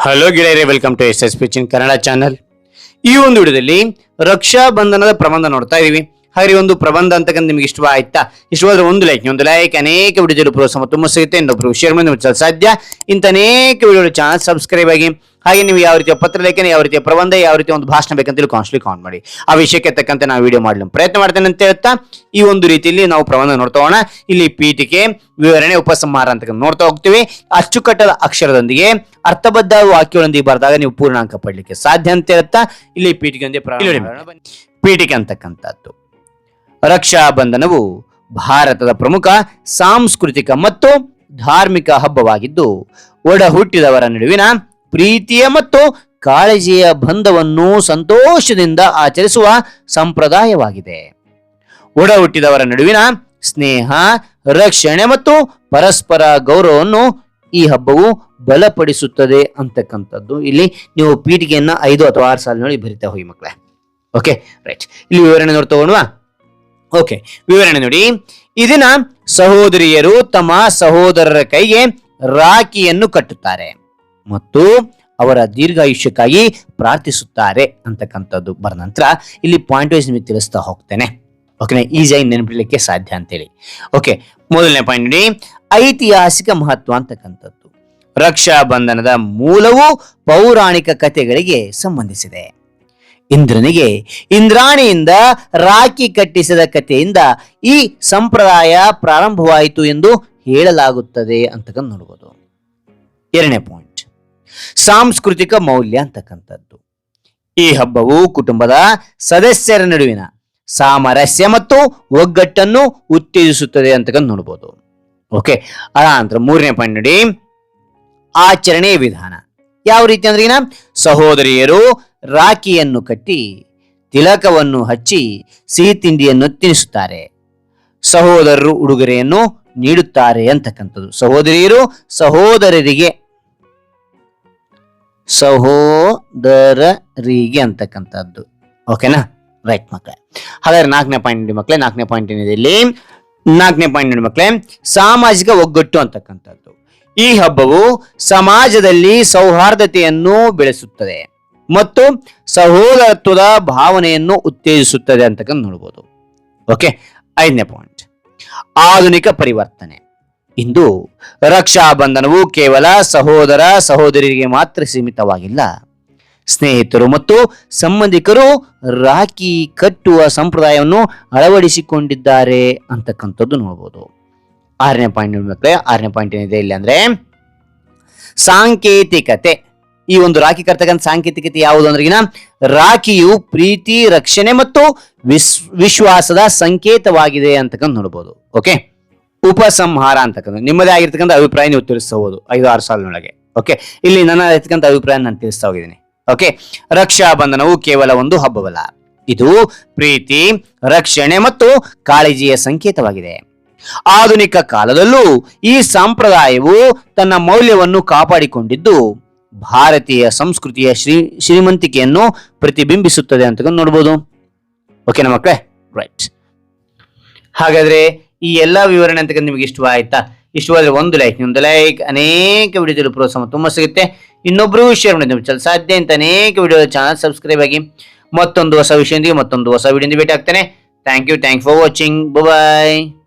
Hello ಗೆಳೆಯರೇ welcome to S S ಪಿಚಿನ್ Kannada channel ಈ ಒಂದು ವಿಡಿಯೋದಲ್ಲಿ ರಕ್ಷಾ ಬಂಧನದ ಪ್ರಬಂಧ ನೋಡ್ತಾ ಇದೀವಿ. ಹಾಗೆ ಒಂದು ಪ್ರಬಂಧ ಅಂತಕ್ಕಂಥ ನಿಮ್ಗೆ ಇಷ್ಟ ಆಯ್ತಾ? ಇಷ್ಟವಾದ್ರೆ ಒಂದು ಲೈಕ್ ಒಂದು ಲೈಕ್ ಅನೇಕ ವಿಡಿಯೋದಲ್ಲಿ ಪ್ರೋತ್ಸಾಹ ತುಂಬ ಸಿಗುತ್ತೆ. ಇನ್ನೊಬ್ರು ಶೇರ್ ಮಾಡಿ ಸಾಧ್ಯ? ಇಂಥ ಅನೇಕ ವಿಡಿಯೋ ಚಾನಲ್ ಸಬ್ಸ್ಕ್ರೈಬ್ ಆಗಿ ಹಾಗೆ ನೀವು ಯಾವ ರೀತಿಯ ಪತ್ರ ಲೇಖನ ಯಾವ ರೀತಿಯ ಪ್ರಬಂಧ ಯಾವ ರೀತಿಯ ಒಂದು ಭಾಷಣ ಬೇಕಂತ ಕಾನ್ಸ್ಟ್ಲಿ ಕಾನ್ ಮಾಡಿ. ಆ ವಿಷಯಕ್ಕೆ ತಕ್ಕಂತೆ ನಾವು ವಿಡಿಯೋ ಮಾಡಲು ಪ್ರಯತ್ನ ಮಾಡ್ತೇನೆ ಅಂತ ಹೇಳ್ತಾ ಈ ಒಂದು ರೀತಿಯಲ್ಲಿ ನಾವು ಪ್ರಬಂಧ ನೋಡ್ತಾ ಹೋಗೋಣ. ಇಲ್ಲಿ ಪೀಠಿಕೆ ವಿವರಣೆ ಉಪಸಂಹಾರ ಅಂತ ನೋಡ್ತಾ ಹೋಗ್ತೀವಿ. ಅಚ್ಚುಕಟ್ಟದ ಅಕ್ಷರದೊಂದಿಗೆ ಅರ್ಥಬದ್ಧ ವಾಕ್ಯಗಳೊಂದಿಗೆ ಬರೆದಾಗ ನೀವು ಪೂರ್ಣಾಂಕ ಪಡಲಿಕ್ಕೆ ಸಾಧ್ಯ ಅಂತ ಹೇಳ್ತಾ ಇಲ್ಲಿ ಪೀಠಿಕೆ ಪೀಠಿಕೆ ಅಂತಕ್ಕಂಥದ್ದು. ರಕ್ಷಾ ಬಂಧನವು ಭಾರತದ ಪ್ರಮುಖ ಸಾಂಸ್ಕೃತಿಕ ಮತ್ತು ಧಾರ್ಮಿಕ ಹಬ್ಬವಾಗಿದ್ದು ಒಡ ಹುಟ್ಟಿದವರ ನಡುವಿನ ಪ್ರೀತಿಯ ಮತ್ತು ಕಾಳಜಿಯ ಬಂಧವನ್ನು ಸಂತೋಷದಿಂದ ಆಚರಿಸುವ ಸಂಪ್ರದಾಯವಾಗಿದೆ. ಒಡ ಹುಟ್ಟಿದವರ ನಡುವಿನ ಸ್ನೇಹ, ರಕ್ಷಣೆ ಮತ್ತು ಪರಸ್ಪರ ಗೌರವವನ್ನು ಈ ಹಬ್ಬವು ಬಲಪಡಿಸುತ್ತದೆ ಅಂತಕ್ಕಂಥದ್ದು. ಇಲ್ಲಿ ನೀವು ಪೀಠಿಗೆಯನ್ನ ಐದು ಅಥವಾ ಆರು ಸಾಲಿನಲ್ಲಿ ಬರಿತಾ ಹೋಗಿ ಮಕ್ಕಳೇ. ಓಕೆ ರೈಟ್ ಇಲ್ಲಿ ವಿವರಣೆ ನೋಡ್ತಾ ಹೋಗೋಣವಾ? ಓಕೆ ವಿವರಣೆ ನೋಡಿ. ಇದನ್ನ ಸಹೋದರಿಯರು ತಮ್ಮ ಸಹೋದರರ ಕೈಗೆ ರಾಖಿಯನ್ನು ಕಟ್ಟುತ್ತಾರೆ ಮತ್ತು ಅವರ ದೀರ್ಘಾಯುಷ್ಯಕ್ಕಾಗಿ ಪ್ರಾರ್ಥಿಸುತ್ತಾರೆ ಅಂತಕ್ಕಂಥದ್ದು ಬರ ನಂತರ ಇಲ್ಲಿ ಪಾಯಿಂಟ್ ವೈಸ್ ನಿಮಗೆ ತಿಳಿಸ್ತಾ ಹೋಗ್ತೇನೆ. ಓಕೆನಾ ಈಸಿಯಾಗಿ ನೆನಪಿಡಲಿಕ್ಕೆ ಸಾಧ್ಯ ಅಂತೇಳಿ. ಓಕೆ ಮೊದಲನೇ ಪಾಯಿಂಟ್ ನೋಡಿ, ಐತಿಹಾಸಿಕ ಮಹತ್ವ ಅಂತಕ್ಕಂಥದ್ದು. ರಕ್ಷಾ ಬಂಧನದ ಮೂಲವು ಪೌರಾಣಿಕ ಕಥೆಗಳಿಗೆ ಸಂಬಂಧಿಸಿದೆ. ಇಂದ್ರನಿಗೆ ಇಂದ್ರಾಣಿಯಿಂದ ರಾಖಿ ಕಟ್ಟಿಸಿದ ಕಥೆಯಿಂದ ಈ ಸಂಪ್ರದಾಯ ಪ್ರಾರಂಭವಾಯಿತು ಎಂದು ಹೇಳಲಾಗುತ್ತದೆ ಅಂತಕ್ಕಂಥ ನೋಡ್ಬೋದು. ಎರಡನೇ ಪಾಯಿಂಟ್ ಸಾಂಸ್ಕೃತಿಕ ಮೌಲ್ಯ ಅಂತಕ್ಕಂಥದ್ದು. ಈ ಹಬ್ಬವು ಕುಟುಂಬದ ಸದಸ್ಯರ ನಡುವಿನ ಸಾಮರಸ್ಯ ಮತ್ತು ಒಗ್ಗಟ್ಟನ್ನು ಉತ್ತೇಜಿಸುತ್ತದೆ ಅಂತಕ್ಕಂಥ ನೋಡ್ಬೋದು. ಓಕೆ ಅನಂತರ ಮೂರನೇ ಪಾಯಿಂಟ್ ನೋಡಿ. ಆಚರಣೆ ವಿಧಾನ. ಯಾವ ರೀತಿ ಅಂದ್ರೆ ಸಹೋದರಿಯರು ರಾಖಿಯನ್ನು ಕಟ್ಟಿ ತಿಲಕವನ್ನು ಹಚ್ಚಿ ಸಿಹಿ ತಿಂಡಿಯನ್ನು ತಿನ್ನಿಸುತ್ತಾರೆ ಸಹೋದರರು ಉಡುಗೊರೆಯನ್ನು ನೀಡುತ್ತಾರೆ ಅಂತಕ್ಕಂಥದ್ದು. ಸಹೋದರಿಯರು ಸಹೋದರರಿಗೆ ಸಹೋದರರಿಗೆ ಅಂತಕ್ಕಂಥದ್ದು. ಓಕೆನಾ ರೈಟ್ ಮಕ್ಕಳೇ ಹಾಗಾದ್ರೆ ನಾಲ್ಕನೇ ಪಾಯಿಂಟ್ ನೋಡಿ ಮಕ್ಕಳೇ ನಾಲ್ಕನೇ ಪಾಯಿಂಟ್ ಏನಿದೆ ಇಲ್ಲಿ? ನಾಲ್ಕನೇ ಪಾಯಿಂಟ್ ನೋಡಿ ಮಕ್ಕಳೇ ಸಾಮಾಜಿಕ ಒಗ್ಗಟ್ಟು ಅಂತಕ್ಕಂಥದ್ದು. ಈ ಹಬ್ಬವು ಸಮಾಜದಲ್ಲಿ ಸೌಹಾರ್ದತೆಯನ್ನು ಬೆಳೆಸುತ್ತದೆ. ಮತ್ತು ಸಹೋದರತ್ವದ ಭಾವನೆಯನ್ನು ಉತ್ತೇಜಿಸುತ್ತದೆ ಅಂತಕ್ಕಂಥ ನೋಡ್ಬೋದು. ಓಕೆ ಐದನೇ ಪಾಯಿಂಟ್ ಆಧುನಿಕ ಪರಿವರ್ತನೆ. ಇಂದು ರಕ್ಷಾ ಬಂಧನವು ಕೇವಲ ಸಹೋದರ ಸಹೋದರಿಗೆ ಮಾತ್ರ ಸೀಮಿತವಾಗಿಲ್ಲ. ಸ್ನೇಹಿತರು ಮತ್ತು ಸಂಬಂಧಿಕರು ರಾಖಿ ಕಟ್ಟುವ ಸಂಪ್ರದಾಯವನ್ನು ಅಳವಡಿಸಿಕೊಂಡಿದ್ದಾರೆ ಅಂತಕ್ಕಂಥದ್ದು ನೋಡ್ಬೋದು. ಆರನೇ ಪಾಯಿಂಟ್ ನೋಡ್ಬೇಕ್ರೆ ಆರನೇ ಪಾಯಿಂಟ್ ಏನಿದೆ ಇಲ್ಲಿ ಅಂದ್ರೆ ಸಾಂಕೇತಿಕತೆ. ಈ ಒಂದು ರಾಖಿ ಕರ್ತಕ್ಕಂಥ ಸಾಂಕೇತಿಕತೆ ಯಾವುದು ಅಂದ್ರೆಗಿನ, ರಾಖಿಯು ಪ್ರೀತಿ, ರಕ್ಷಣೆ ಮತ್ತು ವಿಸ್, ವಿಶ್ವಾಸದ ಸಂಕೇತವಾಗಿದೆ ಅಂತಕ್ಕಂಥ ನೋಡ್ಬೋದು ಓಕೆ ಉಪಸಂಹಾರ ಅಂತಕ್ಕಂಥ, ನಿಮ್ಮದೇ ಆಗಿರ್ತಕ್ಕಂಥ ಅಭಿಪ್ರಾಯ ನೀವು ತಿಳಿಸಬಹುದು ಐದು ಆರು ಸಾಲಿನೊಳಗೆ ಓಕೆ ಇಲ್ಲಿ ನನ್ನ ಇರ್ತಕ್ಕಂಥ ಅಭಿಪ್ರಾಯ ನಾನು ತಿಳಿಸ್ತಾ ಹೋಗಿದ್ದೀನಿ ಓಕೆ ರಕ್ಷಾ ಬಂಧನವು ಕೇವಲ ಒಂದು ಹಬ್ಬವಲ್ಲ, ಇದು ಪ್ರೀತಿ, ರಕ್ಷಣೆ ಮತ್ತು ಕಾಳಜಿಯ ಸಂಕೇತವಾಗಿದೆ. ಆಧುನಿಕ ಕಾಲದಲ್ಲೂ ಈ ಸಂಪ್ರದಾಯವು ತನ್ನ ಮೌಲ್ಯವನ್ನು ಕಾಪಾಡಿಕೊಂಡಿದ್ದು ಭಾರತೀಯ ಸಂಸ್ಕೃತಿಯ ಶ್ರೀ ಶ್ರೀಮಂತಿಕೆಯನ್ನು ಪ್ರತಿಬಿಂಬಿಸುತ್ತದೆ ಅಂತ ನೋಡ್ಬೋದು. ಓಕೆನಾ ಮಕ್ಕಳೇ ರೈಟ್ ಹಾಗಾದ್ರೆ ಈ ಎಲ್ಲ ವಿವರಣೆ ಅಂತ ನಿಮಗೆ ಇಷ್ಟವಾಯ್ತಾ ಇಷ್ಟವಾದ್ರೆ ಒಂದು ಲೈಕ್ ಒಂದು ಲೈಕ್ ಅನೇಕ ವಿಡಿಯೋದಲ್ಲಿ ಪ್ರೋತ್ಸಾಹ ತುಂಬಾ ಸಿಗುತ್ತೆ. ಇನ್ನೊಬ್ರು ಶೇರ್ ಮಾಡಿ ನಿಮ್ಗೆ ಚಲಿಸ ಸಾಧ್ಯ ಅಂತ ಅನೇಕ ವಿಡಿಯೋ ಚಾನಲ್ ಸಬ್ಸ್ಕ್ರೈಬ್ ಆಗಿ ಮತ್ತೊಂದು ಹೊಸ ವಿಷಯದಿಂದ ಮತ್ತೊಂದು ಹೊಸ ವಿಡಿಯೋದಿಂದ ಭೇಟಿ ಆಗ್ತೇನೆ. Thank you thank for watching bye